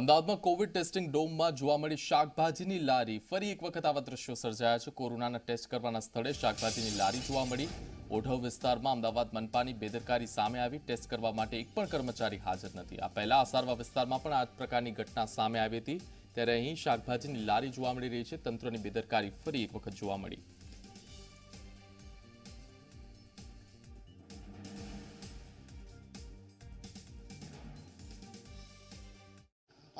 અમદાવાદમાં Covid testing ડોમમાં જોવા મળી શાકભાજીની લારી. ફરી એક વખત આવા દ્રશ્યો સર્જાયા છે. કોરોનાના ટેસ્ટ કરવાના સ્થળે શાકભાજીની લારી જોવા મળી. ઓઢવ વિસ્તારમાં અમદાવાદ મનપાની બેદરકારી સામે આવી. ટેસ્ટ કરવા માટે એક પણ કર્મચારી હાજર નથી. આ પહેલા અસારવા વિસ્તારમાં પણ આ પ્રકારની ઘટના સામે આવી હતી. ત્યારે અહીં શાકભાજીની લારી જોવા મળી રહી છે. તંત્રની બેદરકારી ફરી એક વખત જોવા મળી.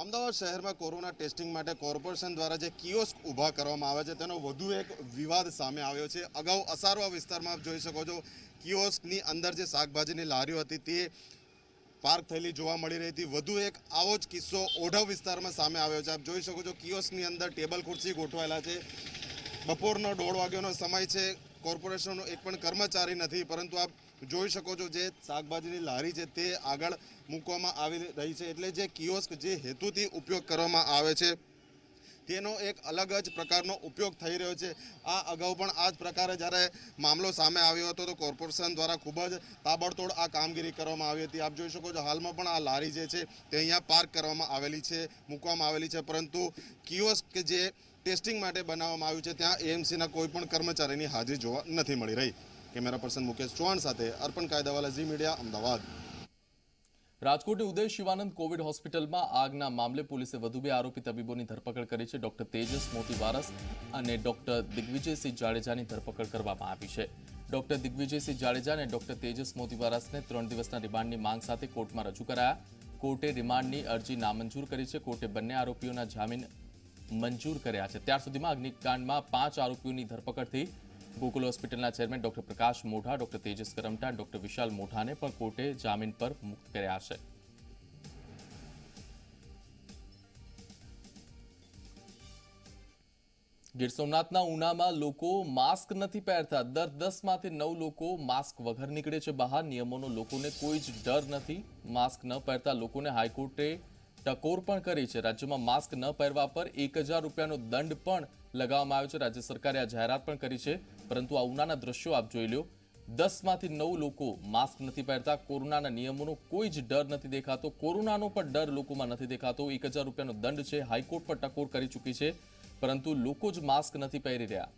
અમદાવાદ શહેરમાં કોરોના ટેસ્ટિંગ માટે કોર્પોરેશન દ્વારા જે કિયોસ્ક ઊભા કરવામાં આવે છે, તેનો વધુ એક વિવાદ સામે આવ્યો છે. અગાઉ અસારવા વિસ્તારમાં આપ જોઈ શકો છો, કિયોસ્કની અંદર જે શાકભાજીની લારીઓ હતી, તે પાર્ક થયેલી જોવા મળી રહી હતી. વધુ એક આવો જ કિસ્સો ઓઢવ વિસ્તારમાં સામે આવ્યો છે. આપ જોઈ શકો છો, કિયોસ્કની અંદર ટેબલ ખુરશી ગોઠવાયેલા છે. બપોરનો દોઢ વાગ્યાનો સમય છે. કોર્પોરેશનનો એક પણ કર્મચારી નથી, પરંતુ આપ જોઈ શકો છો જે શાકભાજીની લારી છે તે આગળ મૂકવામાં આવી રહી છે. એટલે જે કિયોસ્ક જે હેતુથી ઉપયોગ કરવામાં આવે છે તેનો એક અલગ જ પ્રકારનો ઉપયોગ થઈ રહ્યો છે. આ અગાઉ પણ આ જ પ્રકારે જ્યારે મામલો સામે આવ્યો હતો, તો કોર્પોરેશન દ્વારા ખૂબ જ તાબડતોડ આ કામગીરી કરવામાં આવી હતી. આપ જોઈ શકો છો, હાલમાં પણ આ લારી જે છે, તે અહીંયા પાર્ક કરવામાં આવેલી છે, મૂકવામાં આવેલી છે. પરંતુ કિયોસ્ક કે જે ટેસ્ટિંગ માટે બનાવવામાં આવ્યું છે, ત્યાં એએમસીના કોઈ પણ કર્મચારીની હાજરી જોવા નથી મળી રહી. કેમેરા પર્સન મુકેશ ચૌહાણ સાથે અર્પણ કાયદાવાલા ઝી મીડિયા, અમદાવાદ. રાજકોટની ઉદય શિવાનંદ કોવિડ હોસ્પિટલમાં આગના મામલે પોલીસે વધુ બે આરોપી તબીબોની ધરપકડ કરી છે. ડોક્ટર તેજસ મોતીવારસ અને ડોક્ટર દિગ્વિજયસિંહ જાડેજાની ધરપકડ કરવામાં આવી છે. ડોક્ટર દિગ્વિજયસિંહ જાડેજા અને ડોક્ટર તેજસ મોતીવારસને ત્રણ દિવસના રિમાન્ડની માંગ સાથે કોર્ટમાં રજૂ કરાયા. કોર્ટે રિમાન્ડની અરજી નામંજૂર કરી છે. કોર્ટે બંને આરોપીઓના જામીન મંજૂર કર્યા છે. ત્યાર સુધીમાં અગ્નિકાંડમાં પાંચ આરોપીઓની ધરપકડ થઈ ગોકુલ હોસ્પિટલના chairman doctor Prakash Modha, doctor Tejas Karamta, doctor Vishal મોઢાને પણ કોર્ટે જામીન પર મુક્ત કર્યા છે. ગીર સોમનાથના ઉનામાં લોકો માસ્ક નથી પહેરતા. દર દસમાંથી નવ લોકો માસ્ક વગર નીકળે છે બહાર. નિયમોનો લોકોને કોઈ જ ડર નથી. માસ્ક ન પહેરતા લોકોને હાઈકોર્ટે ટકોર પણ કરી છે. રાજ્યમાં માસ્ક ન પહેરવા પર એક હજાર રૂપિયાનો દંડ પણ લગાવવામાં આવ્યો છે. રાજ્ય સરકારે આ જાહેરાત પણ કરી છે. પરંતુ આ ઉનાના દ્રશ્યો આપ જોઈ લો. દસમાંથી નવ લોકો માસ્ક નથી પહેરતા. કોરોનાના નિયમોનો કોઈ જ ડર નથી દેખાતો. કોરોનાનો પણ ડર લોકોમાં નથી દેખાતો. એક રૂપિયાનો દંડ છે. હાઈકોર્ટ પર ટકોર કરી ચૂકી છે. પરંતુ લોકો જ માસ્ક નથી પહેરી રહ્યા.